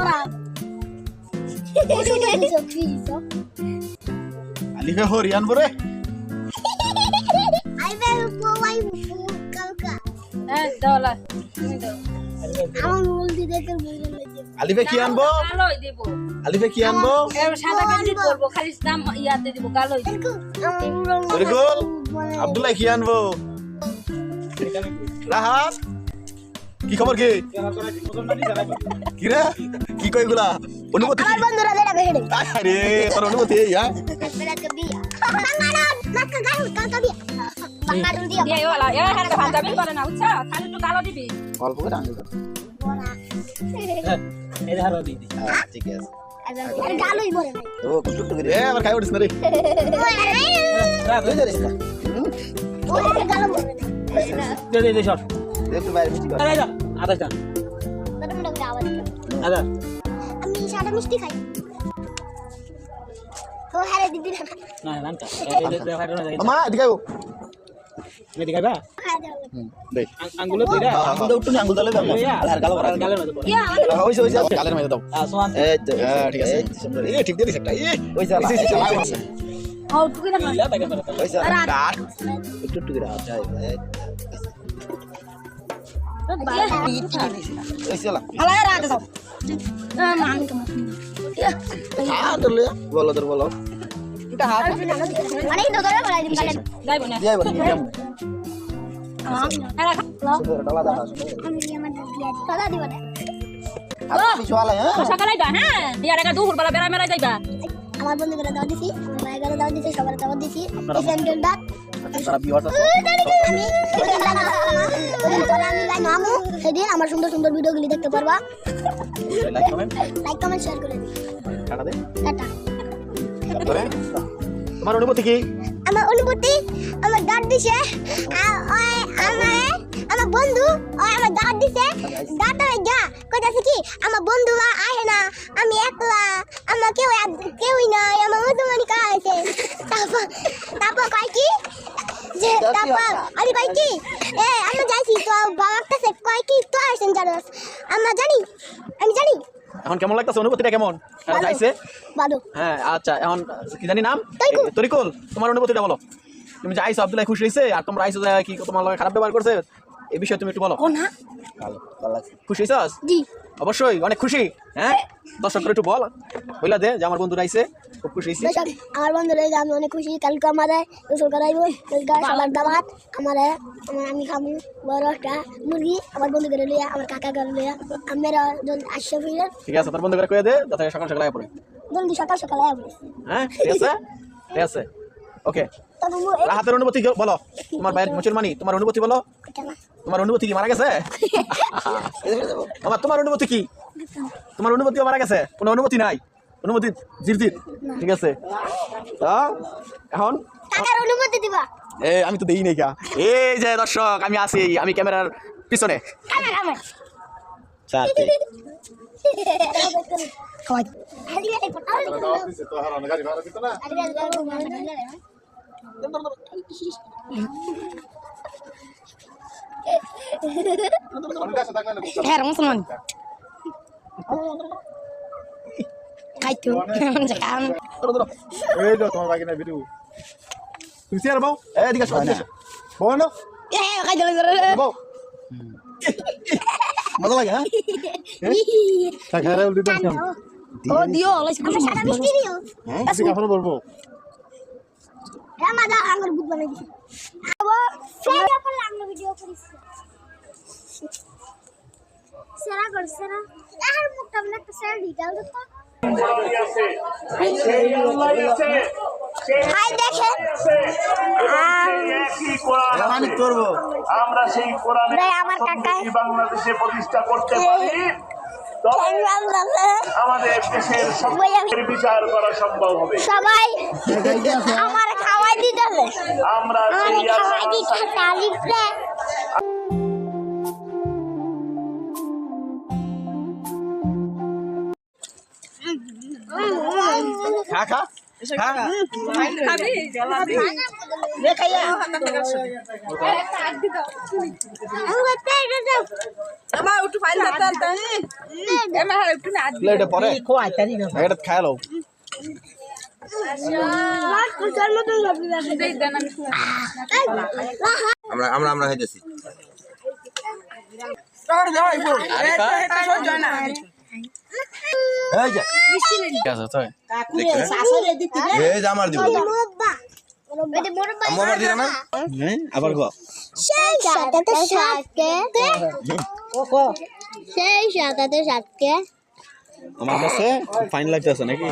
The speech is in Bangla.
আমার মোবাইল দিয়ে দেখে বলে লেগে আলিফে কি আনব কালোই দেবো আলিফে কি আনব সাদা কাঞ্জি করব খালি দাম ইয়াতে দেবো কালোই দেবো আব্দুল্লাহ কি আনব রাহাত কি খবর কি? কি রে কি কই গুলা অনুমতি আমার বন্ধুরা যেটা বেড়ে আরে তোর অনুমতি হ্যাঁ? বেড়াতে বিয়া। বাংলা নাকা গাল কাকা বিয়া। বাংলা দিয়া দিয়ে ওলা এ হ্যাঁ অল্প করে ঠিক আছে। গালই মরে ও কুটু করে। এ আবার খাই উঠিস না রে। তুই না ও গাল মরে নাই একটু বাইরে মিষ্টি কর। তখন লোক আওয়াজ আমি সাদা মিষ্টি খাই ও হারে দিদি না মা এদিকে আও দাও দে আঙ্গুলে দুইটা আঙ্গুল দাও একটু আঙ্গুল দাও আর গাল করা গালের মধ্যে পড়ে হইছে হইছে গালের মধ্যে দাও আ সোয়ান এই হ্যাঁ ঠিক আছে এই ঠিক দিয়ে দিছ এই হইছে হইছে ও টুকি না ইলা তাকে করে হইছে কাট একটু একটু করে আচ্ছা বলো তোর বলো সকালে হ্যাঁ দিয়া রেখা দুপুর বেলা বেড়া মেলা যাইবা আমার বন্ধুগুলো দাও দিছি আমার ভাইগুলো দাও দিছি সবার দাও দিছি এই আছে আমি আমি লাইন নামু সেদিন আমার সুন্দর সুন্দর ভিডিওগুলি দেখতে পারবা। Like comment like comment share করে কাটা দে। টাটা। তোমার অনুমতি কি? আমার অনুভূতি আমার দাঁত দিছে ওই আমার আমার বন্ধু ওই আমার দাঁত দিছে। দাঁতের গা কইতাছে কি আমার বন্ধু আহে না আমি একলা আমার কেউ কেউই নাই আমার মধুমণি কা আছে তারপর তারপর কয় কি? যে তারপর আমি কয় কি? এ আমি তো বাবার কাছে কয় কি? তো আসেন জানোস। আমরা জানি। আমি জানি। এখন কেমন লাগতেছে? অনুভূতিটা কেমন? যাইছে? ভালো। হ্যাঁ আচ্ছা এখন কি জানি নাম? তরিকুল। তোমার অনুভূতিটা বলো। তুমি যে আব্দুল্লাহ খুশি হয়েছে আর তোমরা আইসো যে কি তোমার লগে খারাপ ব্যবহার করছে এই বিষয়ে তুমি একটু বলো। ও না ভালো ভালো লাগছে। খুশি হয়েছস জি। অবশ্যই অনেক খুশি। হ্যাঁ? দর্শক একটু বল। বইলা দে যে আমার বন্ধুরা আইছে। খুব খুশি হয়েছি। আমার বন্ধুরা এই যে আমি অনেক খুশি কালকে আমার গোসল করাইবো কালকে সবার দাবাত আমার আমার আমি খাব বড় একটা মুরগি আমার বন্ধু করে লইয়া আমার কাকা করে লইয়া আমার আসছে ফিরে ঠিক আছে তোর বন্ধু করে কয়ে দে যাতে সকাল সকাল আয় পড়ে। জলদি সকাল সকালে আবো হ্যাঁ ঠিক আছে? ঠিক আছে। ওকে। রাহাতের অনুভূতি বলো তোমার ভাইয়ের মুসলমানি তোমার অনুভূতি বলো। তোমার অনুভূতি কি মারা গেছে? আমার তোমার অনুভূতি কি? তোমার অনুভূতি মারা গেছে কোনো অনুভূতি নাই। অনুভূতি জিরজির ঠিক আছে। তা, এখন? কাকার অনুমতি দিবা। এ আমি তো দেই নাই কা। এই যে দর্শক আমি আছি আমি ক্যামেরার পিছনে। হ্যাঁ মুসলমান খাইতো খান এই তো তোমার বাকি না ভিডিও তুমি চেয়ার বাও এদিকে আসো এদিকে আসো। না এ খাইতো বউ মজা লাগে হ্যাঁ খারে উল্টি দাও ও দিও লাইছি আমরা সাদা মিষ্টি দিও আজকে কাফন বলব রামাদা আঙ্গুর বুট বানাই দিছি আবো সেরা করলে আমরা ভিডিও করিস সেরা কর সেরা আর মুখটা মানে একটা সেরা দিটাল তো হাই দেখেন। আমি। করব আমরা সেই কোরআনে আমার কাকাই। বাংলাদেশে প্রতিষ্ঠা করতে পারি। আমাদের দেশের সকলের বিচার করা সম্ভব হবে। সবাই আমার খাওয়াই দিতেছে আমরা সেই না লো আমি আমরা আমরা আমরা হইতেছি এই যে। আছে এই যে আমার দিব। দিলা না? হ্যাঁ আবার গো সেই সেই আমার কাছে ফাইন লাগতেছে নাকি?